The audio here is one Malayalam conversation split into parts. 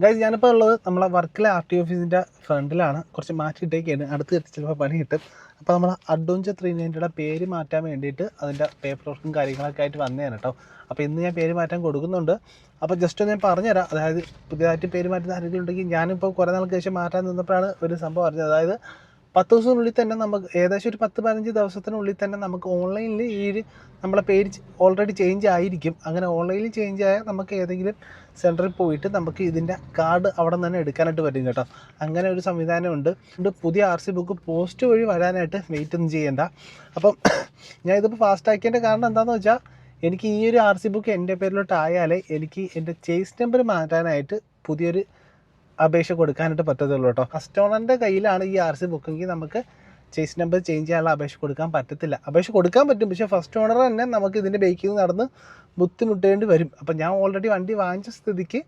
ഗൈസ് ഞാനിപ്പോൾ ഉള്ളത് നമ്മളെ വർക്കിലെ ആർ ടി ഓഫീസിന്റെ ഫ്രണ്ടിലാണ്. കുറച്ച് മാറ്റിയിട്ടേക്കാണ് അടുത്ത് ചിലപ്പോൾ പണി കിട്ടും. അപ്പോൾ നമ്മൾ അഡ്വഞ്ചർ ത്രീ നയന്റിയുടെ പേര് മാറ്റാൻ വേണ്ടിയിട്ട് അതിന്റെ പേപ്പർ വർക്കും കാര്യങ്ങളൊക്കെ ആയിട്ട് വന്നതാണ് കേട്ടോ അപ്പോൾ ഇന്ന് ഞാൻ പേര് മാറ്റാൻ കൊടുക്കുന്നുണ്ട്. അപ്പോൾ ജസ്റ്റ് ഒന്ന് ഞാൻ പറഞ്ഞുതരാം. അതായത് പുതിയതായിട്ട് പേര് മാറ്റുന്ന ആരെങ്കിലും ഉണ്ടെങ്കിൽ ഞാനിപ്പോൾ കുറേ നാൾക്ക് ശേഷം മാറ്റാൻ നിന്നപ്പോഴാണ് ഒരു സംഭവം അറിഞ്ഞത്. അതായത് പത്ത് ദിവസത്തിനുള്ളിൽ തന്നെ നമുക്ക് ഏകദേശം ഒരു പത്ത് പതിനഞ്ച് ദിവസത്തിനുള്ളിൽ തന്നെ നമുക്ക് ഓൺലൈനിൽ ഈ നമ്മളെ പേര് ഓൾറെഡി ചേഞ്ച് ആയിരിക്കും. അങ്ങനെ ഓൺലൈനിൽ ചേഞ്ച് ആയാൽ നമുക്ക് ഏതെങ്കിലും സെന്ററിൽ പോയിട്ട് നമുക്ക് ഇതിന്റെ കാർഡ് അവിടെ നിന്ന് തന്നെ എടുക്കാനായിട്ട് പറ്റും കേട്ടോ. അങ്ങനെ ഒരു സംവിധാനമുണ്ട്. ഉണ്ട് പുതിയ ആർ സി ബുക്ക് പോസ്റ്റ് വഴി വരാനായിട്ട് വെയിറ്റ് ഒന്നും ചെയ്യേണ്ട. അപ്പം ഞാൻ ഇതിപ്പോൾ ഫാസ്റ്റ് ആക്കിയതിന്റെ കാരണം എന്താണെന്ന് വെച്ചാൽ എനിക്ക് ഈ ഒരു ആർ സി ബുക്ക് എന്റെ പേരിലോട്ട് ആയാലേ എനിക്ക് എന്റെ ചേസ് നമ്പർ മാറ്റാനായിട്ട് പുതിയൊരു അപേക്ഷ കൊടുക്കാനായിട്ട് പറ്റത്തുള്ളൂ കേട്ടോ. കസ്റ്റമറിന്റെ കയ്യിലാണ് ഈ ആർ സി ബുക്കെങ്കിൽ നമുക്ക് ചേസ് നമ്പർ ചേഞ്ച് ചെയ്യാനുള്ള അപേക്ഷ കൊടുക്കാൻ പറ്റത്തില്ല. അപേക്ഷ കൊടുക്കാൻ പറ്റും. പക്ഷേ ഫസ്റ്റ് ഓണർ തന്നെ നമുക്ക് ഇതിന്റെ ബേക്കിൽ നടന്ന് ബുദ്ധിമുട്ടേണ്ടി വരും. അപ്പം ഞാൻ ഓൾറെഡി വണ്ടി വാങ്ങിച്ച സ്ഥിതിക്ക്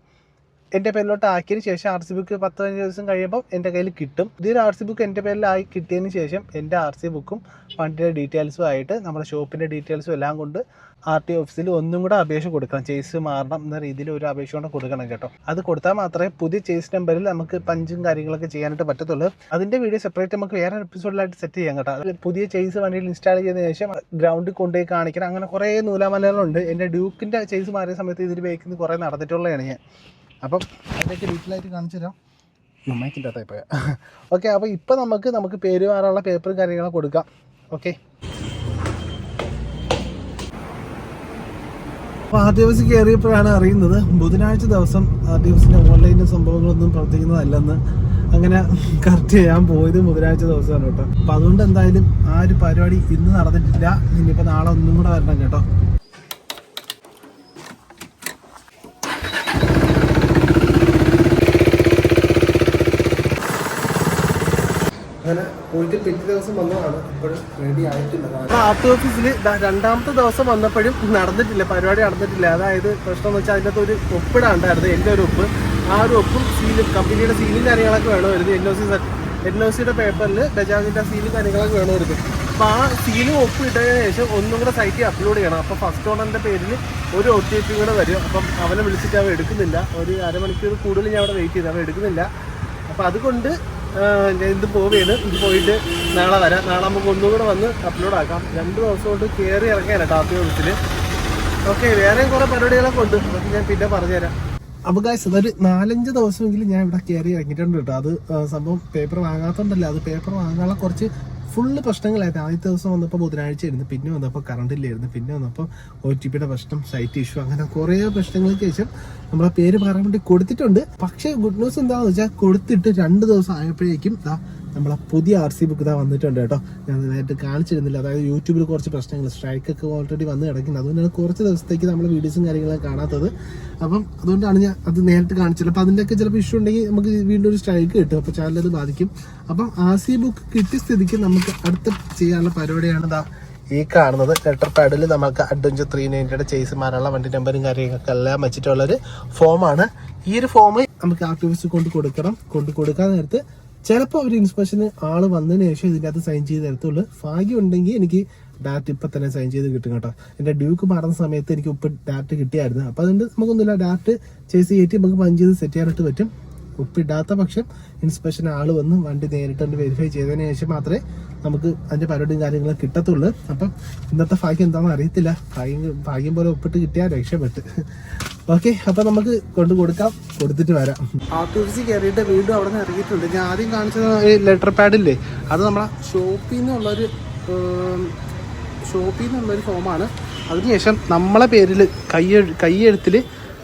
എന്റെ പേരിലോട്ട് ആക്കിയതിന് ശേഷം ആർ സി ബുക്ക് പത്ത് പതിനഞ്ച് ദിവസം കഴിയുമ്പോൾ എന്റെ കയ്യിൽ കിട്ടും. ഇതൊരു ആർ സി ബുക്ക് എന്റെ പേരിലായി കിട്ടിയതിന് ശേഷം എന്റെ ആർ സി ബുക്കും വണ്ടിയുടെ ഡീറ്റെയിൽസും ആയിട്ട് നമ്മുടെ ഷോപ്പിന്റെ ഡീറ്റെയിൽസും എല്ലാം കൊണ്ട് ആർ ടി ഓഫീസിൽ ഒന്നും കൂടെ അപേക്ഷ കൊടുക്കണം. ചേസ് മാറണം എന്ന രീതിയിൽ ഒരു അപേക്ഷ കൊണ്ട് കൊടുക്കണം കേട്ടോ. അത് കൊടുത്താൽ മാത്രമേ പുതിയ ചേസ് നമ്പറിൽ നമുക്ക് പഞ്ചും കാര്യങ്ങളൊക്കെ ചെയ്യാനായിട്ട് പറ്റത്തുള്ളൂ. അതിന്റെ വീഡിയോ സെപ്പറേറ്റ് നമുക്ക് വേറെ എപ്പിസോഡിലായിട്ട് സെറ്റ് ചെയ്യാം കേട്ടോ. പുതിയ ചേസ് വണ്ടിയിൽ ഇൻസ്റ്റാൾ ചെയ്തതിന് ശേഷം ഗ്രൗണ്ടിൽ കൊണ്ടുപോയി കാണിക്കണം. അങ്ങനെ കുറേ നൂലാമലകളുണ്ട്. എന്റെ ഡ്യൂക്കിന്റെ ചേസ് മാറിയ സമയത്ത് ഇതിൽ ബേക്കിൽ കുറേ നടന്നിട്ടുള്ളതാണ് ഞാൻ. അപ്പം അതിലേക്ക് ഡീറ്റെയിലായിട്ട് കാണിച്ചു തരാം. നന്നായിക്കിന്റെ അകത്തായി പോയാൽ ഓക്കെ അപ്പോൾ ഇപ്പം നമുക്ക് നമുക്ക് പേര് മാറാനുള്ള പേപ്പറും കാര്യങ്ങളും കൊടുക്കാം. ഓക്കെ അപ്പോൾ ആർ ദിവസം കയറിയപ്പോഴാണ് അറിയുന്നത് ബുധനാഴ്ച ദിവസം ആർ ദിവസത്തിന്റെ ഓഫീസിന്റെ ഓൺലൈനിൽ സംഭവങ്ങളൊന്നും പ്രവർത്തിക്കുന്നതല്ലെന്ന്. അങ്ങനെ കറക്റ്റ് ചെയ്യാൻ പോയത് ബുധനാഴ്ച ദിവസമാണ് കേട്ടോ. അപ്പോൾ അതുകൊണ്ട് എന്തായാലും ആ ഒരു പരിപാടി ഇന്ന് നടന്നിട്ടില്ല. ഇനിയിപ്പോൾ നാളെ ഒന്നും കൂടെ വരണം കേട്ടോ അങ്ങനെ പോയിട്ട് പിറ്റേ ദിവസം വന്നതാണ്. ഇപ്പോഴും റെഡി ആയിട്ടില്ല. ആർട്ട് ഓഫീസിൽ രണ്ടാമത്തെ ദിവസം വന്നപ്പോഴും നടന്നിട്ടില്ല. പരിപാടി നടന്നിട്ടില്ല. അതായത് പ്രശ്നം എന്ന് വെച്ചാൽ അതിന്റെ അകത്ത് ഒരു ഒപ്പിടാണ്ടായിരുന്നു. എന്റെ ഒരു ഒപ്പ്. ആ ഒരു ഒപ്പും സീലും കമ്പനിയുടെ സീലും കാര്യങ്ങളൊക്കെ വേണമായിരുന്നു. N O C N O സിയുടെ പേപ്പറിൽ ബജാജിന്റെ സീലും കാര്യങ്ങളൊക്കെ വേണമായിരുന്നു. അപ്പോൾ ആ സീലും ഒപ്പ് ഇട്ടതിന് ശേഷം ഒന്നും കൂടെ സൈറ്റിൽ അപ്ലോഡ് ചെയ്യണം. അപ്പോൾ ഫസ്റ്റ് ഓണറിന്റെ പേരിൽ ഒരു ഒ ടി പി കൂടെ വരും. അപ്പം അവനെ വിളിച്ചിട്ട് അവൻ എടുക്കുന്നില്ല. ഒരു അരമണിക്കൂർ കൂടുതൽ ഞാൻ അവിടെ വെയിറ്റ് ചെയ്ത്. അവൻ എടുക്കുന്നില്ല. അപ്പോൾ അതുകൊണ്ട് ഇത് പോവുകയാണ് ഇത് പോയിട്ട് നാളെ വരാം. നാളെ നമുക്ക് ഒന്നുകൂടെ വന്ന് അപ്ലോഡ് ആക്കാം. രണ്ട് ദിവസം കൊണ്ട് കയറി ഇറങ്ങിയാണ് ടാപ്പി ഓഫീസിൽ ഓക്കെ വേറെയും കുറേ പരിപാടികളൊക്കെ ഉണ്ട്. അതൊക്കെ ഞാൻ പിന്നെ പറഞ്ഞുതരാം. അപ്പോൾ ഗായ്സ് അതൊരു നാലഞ്ച് ദിവസമെങ്കിലും ഞാൻ ഇവിടെ കയറി ഇറങ്ങിയിട്ടുണ്ട് കേട്ടോ. അത് സംഭവം പേപ്പർ വാങ്ങാത്തതുകൊണ്ടല്ല അത് പേപ്പർ വാങ്ങാനുള്ള കുറച്ച് ഫുള്ള് പ്രശ്നങ്ങളായിരുന്നു. ആദ്യത്തെ ദിവസം വന്നപ്പോൾ ബുധനാഴ്ച ആയിരുന്നു പിന്നെ വന്നപ്പോൾ കറണ്ട് ഇല്ലായിരുന്നു പിന്നെ വന്നപ്പോൾ ഒ ടി പിയുടെ പ്രശ്നം സൈറ്റ് ഇഷ്യൂ അങ്ങനെ കുറേ പ്രശ്നങ്ങൾക്ക് ശേഷം നമ്മളെ പേര് പറയാൻ വേണ്ടി കൊടുത്തിട്ടുണ്ട്. പക്ഷേ ഗുഡ് ന്യൂസ് എന്താണെന്ന് വെച്ചാൽ കൊടുത്തിട്ട് രണ്ട് ദിവസം ആയപ്പോഴേക്കും നമ്മളെ പുതിയ ആർ സി ബുക്ക് ഇതാ വന്നിട്ടുണ്ട് കേട്ടോ. ഞാൻ നേരിട്ട് കാണിച്ചിരുന്നില്ല. അതായത് യൂട്യൂബിൽ കുറച്ച് പ്രശ്നങ്ങൾ സ്ട്രൈക്കൊക്കെ ഓൾറെഡി വന്ന് കിടക്കുന്നത് അതുകൊണ്ടാണ് കുറച്ച് ദിവസത്തേക്ക് നമ്മൾ വീഡിയോസും കാര്യങ്ങളൊക്കെ കാണാത്തത്. അപ്പം അതുകൊണ്ടാണ് ഞാൻ അത് നേരിട്ട് കാണിച്ചത്. അപ്പോൾ അതിന്റെയൊക്കെ ചിലപ്പോൾ ഇഷ്യൂ ഉണ്ടെങ്കിൽ നമുക്ക് വീണ്ടും ഒരു സ്ട്രൈക്ക് കിട്ടും. അപ്പോൾ ചാനൽ അത് ബാധിക്കും. അപ്പം ആർ സി ബുക്ക് കിട്ടിയ സ്ഥിതിക്ക് നമുക്ക് അടുത്ത ചെയ്യാനുള്ള പരിപാടിയാണ് ഇതാ ഈ കാണുന്നത്. ലെറ്റർ പാഡിൽ നമുക്ക് അഡ്വഞ്ചർ ത്രീ നയന്റിയുടെ ചേസുമാരുള്ള വണ്ടി നമ്പറും കാര്യങ്ങളൊക്കെ എല്ലാം വെച്ചിട്ടുള്ളൊരു ഫോമാണ് ഈ ഒരു ഫോം നമുക്ക് ആർ ടി കൊണ്ട് കൊടുക്കണം. കൊണ്ട് കൊടുക്കാൻ നേരത്ത് ചിലപ്പോൾ ഒരു ഇൻസ്പെക്ഷന് ആൾ വന്നതിന് ശേഷം ഇതിന്റെ അകത്ത് സൈൻ ചെയ്ത് തരത്തുള്ളൂ. ഭാഗ്യം ഉണ്ടെങ്കിൽ എനിക്ക് ഡാറ്റ ഇപ്പം തന്നെ സൈൻ ചെയ്ത് കിട്ടും കേട്ടോ. എന്റെ ഡ്യൂക്ക് മാറുന്ന സമയത്ത് എനിക്ക് ഇപ്പം ഡാറ്റ കിട്ടിയായിരുന്നു. അപ്പോൾ അതുകൊണ്ട് നമുക്കൊന്നുമില്ല ഡാറ്റ് ചേസ് കയറ്റി നമുക്ക് പഞ്ച് ചെയ്ത് സെറ്റ് ചെയ്യാനായിട്ട് പറ്റും. ഉപ്പിടാത്ത പക്ഷം ഇൻസ്പെക്ഷൻ ആൾ വന്ന് വണ്ടി നേരിട്ട് വെരിഫൈ ചെയ്തതിന് ശേഷം മാത്രമേ നമുക്ക് അതിന്റെ പരിപാടിയും കാര്യങ്ങളും കിട്ടത്തുള്ളൂ. അപ്പം ഇന്നത്തെ ഭാഗ്യം എന്താണെന്ന് അറിയത്തില്ല. ഭാഗ്യം ഭാഗ്യം പോലെ ഒപ്പിട്ട് കിട്ടിയാൽ രക്ഷപ്പെട്ട്. ഓക്കെ അപ്പം നമുക്ക് കൊണ്ട് കൊടുക്കാം. കൊടുത്തിട്ട് വരാം. ആർ ടി കയറിയിട്ട് വീണ്ടും അവിടെ നിന്ന് ഇറങ്ങിയിട്ടുണ്ട്. ഞാൻ ആദ്യം കാണിച്ചത് ലെറ്റർ പാഡില്ലേ അത് നമ്മളെ ഷോപ്പിൽ നിന്നുള്ളൊരു ഷോപ്പിൽ നിന്നുള്ളൊരു ഫോമാണ് അതിനുശേഷം നമ്മളെ പേരിൽ കൈ കൈയെഴുത്തിൽ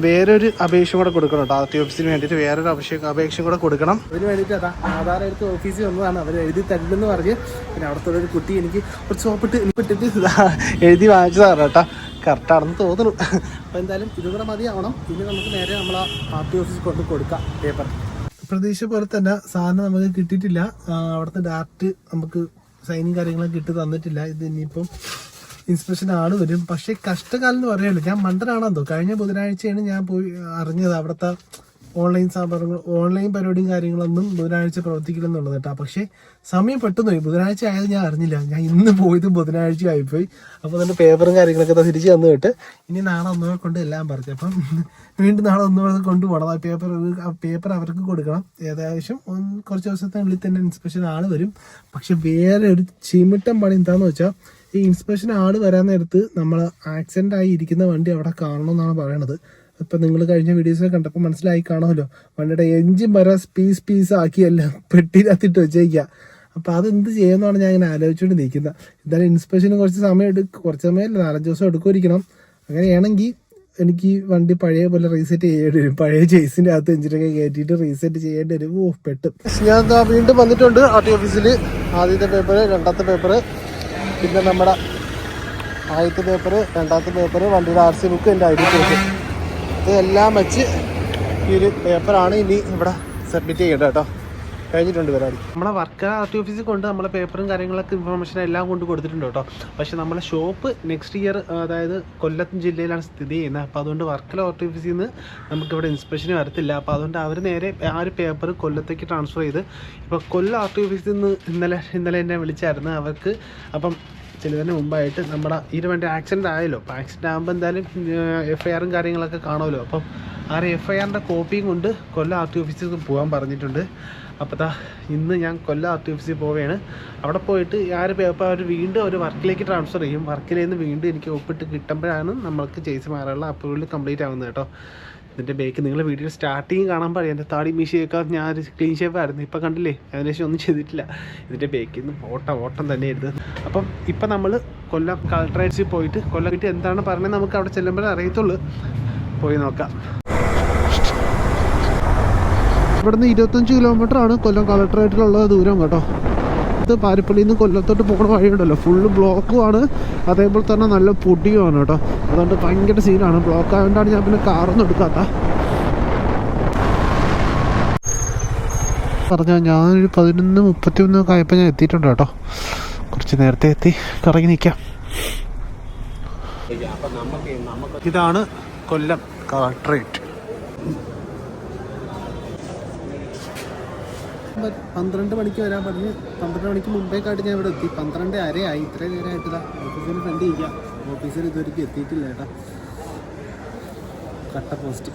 വേറൊരു അപേക്ഷ കൂടെ കൊടുക്കണം കേട്ടോ. ആർ ടി ഓഫീസിന് വേണ്ടിയിട്ട് വേറൊരു അപേക്ഷ അപേക്ഷ കൂടെ കൊടുക്കണം. അതിന് വേണ്ടിയിട്ട് അതാ ആധാർ എടുത്ത് ഓഫീസിൽ വന്നതാണ്. അവർ എഴുതി തരില്ലെന്ന് പറഞ്ഞ് പിന്നെ അവിടുത്തെ ഒരു കുട്ടി എനിക്ക് ഒരു സോപ്പിട്ട് ഇട്ടിട്ട് എഴുതി വാങ്ങിച്ചതാണ് കേട്ടോ. കറക്റ്റാണെന്ന് തോന്നുന്നു. അപ്പോൾ എന്തായാലും ഇതുകൂടെ മതിയാവണം. ഇനി നമുക്ക് നേരെ നമ്മൾ ആ ആർ ടി ഓഫീസിൽ കൊണ്ട് കൊടുക്കാം പേപ്പർ പ്രതീക്ഷ പോലെ തന്നെ സാധനം നമുക്ക് കിട്ടിയിട്ടില്ല. അവിടുത്തെ ഡാറ്റ് നമുക്ക് സൈനും കാര്യങ്ങളൊക്കെ കിട്ടി തന്നിട്ടില്ല. ഇത് ഇനിയിപ്പം ഇൻസ്പെക്ഷൻ ആൾ വരും. പക്ഷേ കഷ്ടകാലം എന്ന് പറയാമല്ലോ ഞാൻ മണ്ടനാണെന്തോ കഴിഞ്ഞ ബുധനാഴ്ചയാണ് ഞാൻ പോയി അറിഞ്ഞത് അവിടുത്തെ ഓൺലൈൻ സംഭവങ്ങൾ ഓൺലൈൻ പരിപാടിയും കാര്യങ്ങളൊന്നും ബുധനാഴ്ച പ്രവർത്തിക്കില്ലെന്നുള്ളത് കേട്ടോ. പക്ഷേ സമയം പെട്ടെന്ന് പോയി. ബുധനാഴ്ച ആയത് ഞാൻ അറിഞ്ഞില്ല. ഞാൻ ഇന്ന് പോയത് ബുധനാഴ്ച ആയിപ്പോയി അപ്പോൾ തന്നെ പേപ്പറും കാര്യങ്ങളൊക്കെ തിരിച്ച് തന്നു കേട്ട്. ഇനി നാളെ ഒന്നുകൂടെ കൊണ്ട് എല്ലാം പറഞ്ഞു. അപ്പം വീണ്ടും നാളെ ഒന്നുകൂടെ കൊണ്ടുപോകണം ആ പേപ്പർ പേപ്പർ അവർക്ക് കൊടുക്കണം. ഏകദേശം കുറച്ച് ദിവസത്തിനുള്ളിൽ തന്നെ ഇൻസ്പെക്ഷൻ ആൾ വരും. പക്ഷെ വേറെ ഒരു ചിമിട്ടം പണി എന്താണെന്ന് വെച്ചാൽ ഈ ഇൻസ്പെക്ഷൻ ആൾ വരാൻ നേരത്ത് നമ്മൾ ആക്സിഡന്റ് ആയി ഇരിക്കുന്ന വണ്ടി അവിടെ കാണണമെന്നാണ് പറയണത്. ഇപ്പൊ നിങ്ങൾ കഴിഞ്ഞ വീഡിയോസ് കണ്ടപ്പോൾ മനസ്സിലായി കാണുമല്ലോ. വണ്ടിയുടെ എഞ്ചിൻ വരെ പീസ് പീസ് ആക്കിയല്ല പെട്ടിയിനകത്തിട്ട് വെച്ചേക്കുക അപ്പോൾ അതെന്ത് ചെയ്യുമെന്നാണ് ഞാൻ ഇങ്ങനെ ആലോചിച്ചുകൊണ്ട് നിൽക്കുന്നത് എന്തായാലും ഇൻസ്പെക്ഷന് കുറച്ച് സമയം എടുക്കും കുറച്ച് സമയം നാലഞ്ച് ദിവസം എടുക്കുമായിരിക്കണം. അങ്ങനെയാണെങ്കിൽ എനിക്ക് വണ്ടി പഴയ പോലെ റീസെറ്റ് ചെയ്യേണ്ടി വരും. പഴയ ചേസിന്റെ അകത്ത് എഞ്ചിനൊക്കെ കയറ്റിയിട്ട് റീസെറ്റ് ചെയ്യേണ്ടി വരും. ഓ പെട്ടും. ഞാൻ വീണ്ടും വന്നിട്ടുണ്ട് ആർ ടി ഓഫീസിൽ ആദ്യത്തെ പേപ്പർ രണ്ടാമത്തെ പേപ്പർ പിന്നെ നമ്മുടെ ആദ്യത്തെ പേപ്പർ രണ്ടാമത്തെ പേപ്പർ വണ്ടിയുടെ ആർ സി ബുക്ക് എന്റെ ഐ ഡി പ്രൂഫ് ഇതെല്ലാം വെച്ച് ഈ ഒരു പേപ്പറാണ് ഇനി ഇവിടെ സബ്മിറ്റ് ചെയ്യേണ്ടത് കേട്ടോ. കഴിഞ്ഞിട്ടുണ്ട് പരിപാടി. നമ്മളെ വർക്ക് ആർ ടി ഓഫീസിൽ കൊണ്ട് നമ്മളെ പേപ്പറും കാര്യങ്ങളൊക്കെ ഇൻഫർമേഷൻ എല്ലാം കൊണ്ട് കൊടുത്തിട്ടുണ്ട് കേട്ടോ. പക്ഷേ നമ്മളെ ഷോപ്പ് നെക്സ്റ്റ് ഇയർ അതായത് കൊല്ലം ജില്ലയിലാണ് സ്ഥിതി ചെയ്യുന്നത്. അപ്പോൾ അതുകൊണ്ട് വർക്കല ആർ ടി ഓഫീസിൽ നിന്ന് നമുക്കിവിടെ ഇൻസ്പെക്ഷൻ വരത്തില്ല. അപ്പോൾ അതുകൊണ്ട് അവർ നേരെ ആ ഒരു പേപ്പർ കൊല്ലത്തേക്ക് ട്രാൻസ്ഫർ ചെയ്ത് ഇപ്പോൾ കൊല്ലം ആർ ടി ഓഫീസിൽ നിന്ന് ഇന്നലെ ഇന്നലെ എന്നെ വിളിച്ചായിരുന്നു അവർക്ക്. അപ്പം ചിലതിന് മുമ്പായിട്ട് നമ്മുടെ ഇത് വേണ്ട ആക്സിഡന്റ് ആയല്ലോ. അപ്പോൾ ആക്സിഡന്റ് ആകുമ്പോൾ എന്തായാലും എഫ് ഐ ആറും കാര്യങ്ങളൊക്കെ കാണുമല്ലോ. അപ്പം ആ എഫ് ഐ ആറിന്റെ കോപ്പിയും കൊണ്ട് കൊല്ലം ആർ ടി ഓഫീസിൽ പോകാൻ പറഞ്ഞിട്ടുണ്ട്. അപ്പോൾ താ ഇന്ന് ഞാൻ കൊല്ലം ആർ ടി ഓഫീസിൽ പോവുകയാണ്. അവിടെ പോയിട്ട് ആ ഒരു പേപ്പർ അവർ വീണ്ടും ഒരു വർക്കിലേക്ക് ട്രാൻസ്ഫർ ചെയ്യും. വർക്കിൽ നിന്ന് വീണ്ടും എനിക്ക് ഒപ്പിട്ട് കിട്ടുമ്പോഴാണ് നമ്മൾക്ക് ചെയ്സ് മാറാനുള്ള അപ്രൂവൽ കംപ്ലീറ്റ് ആവുന്നത് കേട്ടോ. ഇതിന്റെ ബേക്ക് നിങ്ങൾ വീഡിയോ സ്റ്റാർട്ടിങ് കാണാൻ പറയും. എന്റെ താടി മീശയൊക്കെ ഞാൻ ഒരു ക്ലീൻ ഷേപ്പ് ആയിരുന്നു. ഇപ്പം കണ്ടില്ലേ? അതിനുശേഷം ഒന്നും ചെയ്തിട്ടില്ല. ഇതിന്റെ ബേക്കിൽ നിന്ന് ഓട്ടം ഓട്ടം തന്നെയായിരുന്നു. അപ്പം ഇപ്പം നമ്മൾ കൊല്ലം കളക്ടറേറ്റ്സിൽ പോയിട്ട് കൊല്ലം വീട്ടിൽ എന്താണ് പറഞ്ഞത് നമുക്ക് അവിടെ ചെല്ലുമ്പോഴേ അറിയത്തുള്ളൂ. പോയി നോക്കാം. ഇവിടുന്ന് ഇരുപത്തഞ്ച് കിലോമീറ്റർ ആണ് കൊല്ലം കളക്ടറേറ്റിലുള്ള ദൂരം കേട്ടോ. ഇത് പാരിപ്പള്ളിയിൽ നിന്ന് കൊല്ലത്തോട്ട് പോകുന്ന വഴിയുണ്ടല്ലോ. ഫുള്ള് ബ്ലോക്കുമാണ് അതേപോലെ തന്നെ നല്ല പൊടിയുമാണ് കേട്ടോ. അതുകൊണ്ട് ഭയങ്കര സീനാണ് ബ്ലോക്ക് ആയതുകൊണ്ടാണ് ഞാൻ പിന്നെ കാറൊന്നും എടുക്കാത്ത പറഞ്ഞാൽ ഞാനൊരു പതിനൊന്ന് മുപ്പത്തി ഒന്നൊക്കെ ആയപ്പോൾ ഞാൻ എത്തിയിട്ടുണ്ട് കേട്ടോ. കുറച്ച് നേരത്തെ എത്തി. കറങ്ങി നിൽക്കാം ഇതാണ് കൊല്ലം കളക്ടറേറ്റ് പന്ത്രണ്ട് മണിക്ക് വരാൻ പറഞ്ഞ് പന്ത്രണ്ട് മണിക്ക് മുമ്പേ കാട്ടി ഞാൻ ഇവിടെ എത്തി. പന്ത്രണ്ട് അരയായി. ഇത്രയും നേരമായിട്ടില്ല ഓഫീസിന് ഫ്രണ്ട് ഇരിക്കാം. ഓഫീസിൽ ഇതുവരെയ്ക്ക് എത്തിയിട്ടില്ല ഏട്ടാ. കട്ട പോസ്റ്റ്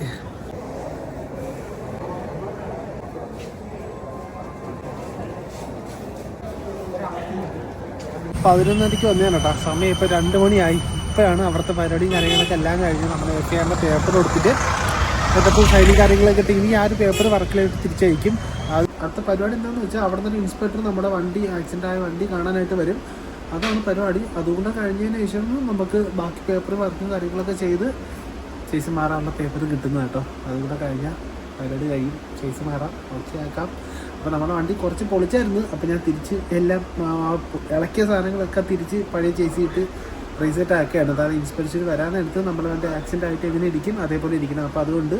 പതിനൊന്നരയ്ക്ക് വന്നതാണ് കേട്ടോ സമയം ഇപ്പോൾ രണ്ട് മണിയായി. ഇപ്പോഴാണ് അവിടുത്തെ പരിപാടിയും കാര്യങ്ങളൊക്കെ എല്ലാം കഴിഞ്ഞ് നമ്മൾ എഫ് പേപ്പർ കൊടുത്തിട്ട്. എന്നിട്ടപ്പോൾ ശൈലി കാര്യങ്ങളൊക്കെ ഇട്ട് ഇനി ആ ഒരു പേപ്പർ വർക്കിലായിട്ട് തിരിച്ചയക്കും. അടുത്ത പരിപാടി എന്താണെന്ന് വെച്ചാൽ അവിടെ നിന്ന് ഇൻസ്പെക്ടർ നമ്മുടെ വണ്ടി ആക്സിഡന്റ് ആയ വണ്ടി കാണാനായിട്ട് വരും. അതാണ് പരിപാടി. അതുകൊണ്ട് കഴിഞ്ഞതിന് ശേഷം നമുക്ക് ബാക്കി പേപ്പർ വർക്കും കാര്യങ്ങളൊക്കെ ചെയ്ത് ചേച്ചി മാറാനുള്ള പേപ്പർ കിട്ടുന്നത് കേട്ടോ. അതുകൂടെ കഴിഞ്ഞാൽ പരിപാടി കഴിയും. ചേച്ചി മാറാം ഓക്കെ ആക്കാം. അപ്പോൾ നമ്മുടെ വണ്ടി കുറച്ച് പൊളിച്ചായിരുന്നു. അപ്പോൾ ഞാൻ തിരിച്ച് എല്ലാം ഇളക്കിയ സാധനങ്ങളൊക്കെ തിരിച്ച് പഴയ ചേച്ചിയിട്ട് റീസെറ്റ് ആക്കുകയാണ് അതായത് ഇൻസ്പെക്ഷൻ വരാൻ നേരത്ത് നമ്മൾ വണ്ടി ആക്സിഡന്റ് ആയിട്ട് എങ്ങനെ ഇരിക്കും. അതേപോലെ ഇരിക്കണം. അപ്പോൾ അതുകൊണ്ട്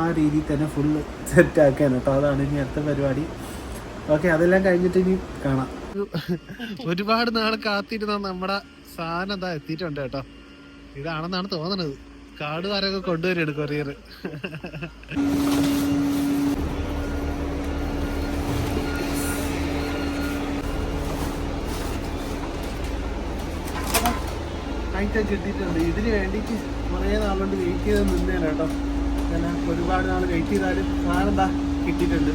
ആ രീതിയിൽ തന്നെ ഫുള്ള് സെറ്റ് ആക്കുകയാണ്. കേട്ടോ അതാണ് ഇനി അടുത്ത പരിപാടി. ഓക്കെ അതെല്ലാം കഴിഞ്ഞിട്ട് ഇനി കാണാം. ഒരുപാട് നാൾ കാത്തിരുന്ന നമ്മുടെ സാധനം എന്താ എത്തിയിട്ടുണ്ട് കേട്ടോ. ഇതാണെന്നാണ് തോന്നുന്നത് കാട് വരൊക്കെ കൊണ്ടുവരികയാണ് കൊറിയർ ഐറ്റം കിട്ടിയിട്ടുണ്ട്. ഇതിന് വേണ്ടിയിട്ട് കുറേ നാളുകൊണ്ട് വെയിറ്റ് ചെയ്ത് നിന്നേനെ കേട്ടോ. ഒരുപാട് നാൾ വെയിറ്റ് ചെയ്താലും സാധനം കിട്ടിയിട്ടുണ്ട്.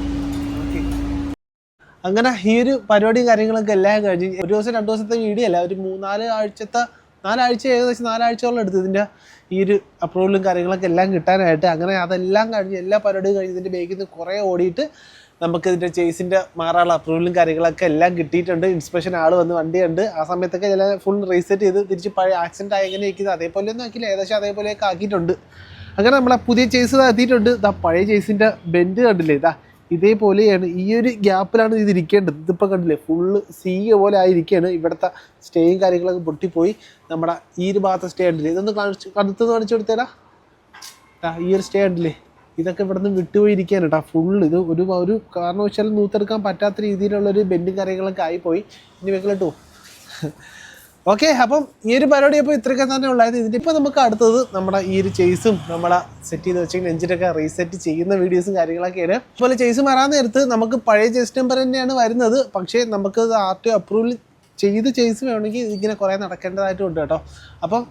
അങ്ങനെ ഈ ഒരു പരിപാടിയും കാര്യങ്ങളൊക്കെ എല്ലാം കഴിഞ്ഞ് ഒരു ദിവസം രണ്ട് ദിവസത്തെ വീഡിയോ അല്ല ഒരു മൂന്നാൽ ആഴ്ചത്തെ നാലാഴ്ച ഏകദേശം നാലാഴ്ചയോളം എടുത്തു ഇതിന്റെ ഈ ഒരു അപ്രൂവലും കാര്യങ്ങളൊക്കെ എല്ലാം കിട്ടാനായിട്ട് അങ്ങനെ അതെല്ലാം കഴിഞ്ഞ് എല്ലാ പരിപാടിയും കഴിഞ്ഞ് ഇതിന്റെ ബേക്കിൽ നിന്ന് കുറേ ഓടിയിട്ട് നമുക്ക് ഇതിന്റെ ചേസിന്റെ മാറാനുള്ള അപ്രൂവലും കാര്യങ്ങളൊക്കെ എല്ലാം കിട്ടിയിട്ടുണ്ട്. ഇൻസ്പെക്ഷൻ ആൾ വന്ന് വണ്ടിയുണ്ട്. ആ സമയത്തൊക്കെ ഫുൾ റീസെറ്റ് ചെയ്ത് തിരിച്ച് പഴയ ആക്സിഡന്റ് ആയി എങ്ങനെ അതേപോലെ ഒന്നും ആക്കിയില്ല. ഏകദേശം അതേപോലെയൊക്കെ ആക്കിയിട്ടുണ്ട്. അങ്ങനെ നമ്മൾ ആ പുതിയ ചേസ് എത്തിയിട്ടുണ്ട്. ഇതാ പഴയ ചേസിന്റെ ബെൻഡ് കണ്ടില്ലേ? ഇതാ ഇതേപോലെയാണ് ഈ ഒരു ഗ്യാപ്പിലാണ് ഇത് ഇരിക്കേണ്ടത്. ഇതിപ്പോൾ കണ്ടില്ലേ? ഫുള്ള് സീ പോലെ ആയിരിക്കുകയാണ് ഇവിടുത്തെ സ്റ്റേയും കാര്യങ്ങളൊക്കെ പൊട്ടിപ്പോയി. നമ്മുടെ ഈ ഒരു ഭാഗത്തെ സ്റ്റേ ഉണ്ടല്ലേ ഇതൊന്ന് കാണിച്ച് കടുത്തൊന്ന് കാണിച്ചു കൊടുത്തേരാ. ഈ ഒരു സ്റ്റേ ഉണ്ടല്ലേ ഇതൊക്കെ ഇവിടെ നിന്ന് വിട്ടുപോയിരിക്കുകയാണ് കേട്ടോ ഫുള്ള് ഇത് ഒരു ഒരു കാരണവശാലും നൂത്തെടുക്കാൻ പറ്റാത്ത രീതിയിലുള്ള ഒരു ബെൻഡും കാര്യങ്ങളൊക്കെ ആയിപ്പോയി. ഇനി വെക്കലട്ടോ ഓക്കെ അപ്പം ഈ ഒരു പരിപാടി അപ്പോൾ ഇത്രയൊക്കെ തന്നെ ഉള്ളായിരുന്നു ഇതിന്റെ ഇപ്പോൾ നമുക്ക് അടുത്തത് നമ്മുടെ ഈ ഒരു ചേസും നമ്മളെ സെറ്റ് ചെയ്ത് വെച്ചാൽ എഞ്ചിനൊക്കെ റീസെറ്റ് ചെയ്യുന്ന വീഡിയോസും കാര്യങ്ങളൊക്കെയാണ്. അതുപോലെ ചേസ് മാറാൻ നേരത്ത് നമുക്ക് പഴയ ചേസ് നമ്പർ തന്നെയാണ് വരുന്നത്. പക്ഷേ നമുക്ക് ആർ ടി അപ്രൂവൽ ചെയ്ത് ചേസ് വേണമെങ്കിൽ ഇങ്ങനെ കുറേ നടക്കേണ്ടതായിട്ടുണ്ട് കേട്ടോ. അപ്പം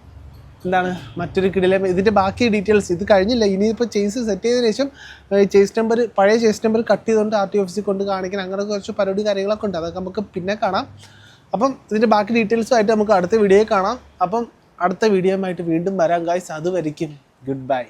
എന്താണ്? മറ്റൊരു കിടിലം. ഇതിന്റെ ബാക്കി ഡീറ്റെയിൽസ് ഇത് കഴിഞ്ഞില്ല. ഇനിയിപ്പോൾ ചേസ് സെറ്റ് ചെയ്തതിനു ശേഷം ചേസ് നമ്പർ പഴയ ചേസ് നമ്പർ കട്ട് ചെയ്തുകൊണ്ട് ആർ ടി ഓഫീസിൽ കൊണ്ട് കാണിക്കണം അങ്ങനെ കുറച്ച് പരിപാടി കാര്യങ്ങളൊക്കെ ഉണ്ട്. അതൊക്കെ നമുക്ക് പിന്നെ കാണാം. അപ്പം ഇതിന്റെ ബാക്കി ഡീറ്റെയിൽസുമായിട്ട് നമുക്ക് അടുത്ത വീഡിയോയിൽ കാണാം. അപ്പം അടുത്ത വീഡിയോയുമായിട്ട് വീണ്ടും വരാം ഗായ്സ് അതുവരയ്ക്കും ഗുഡ് ബൈ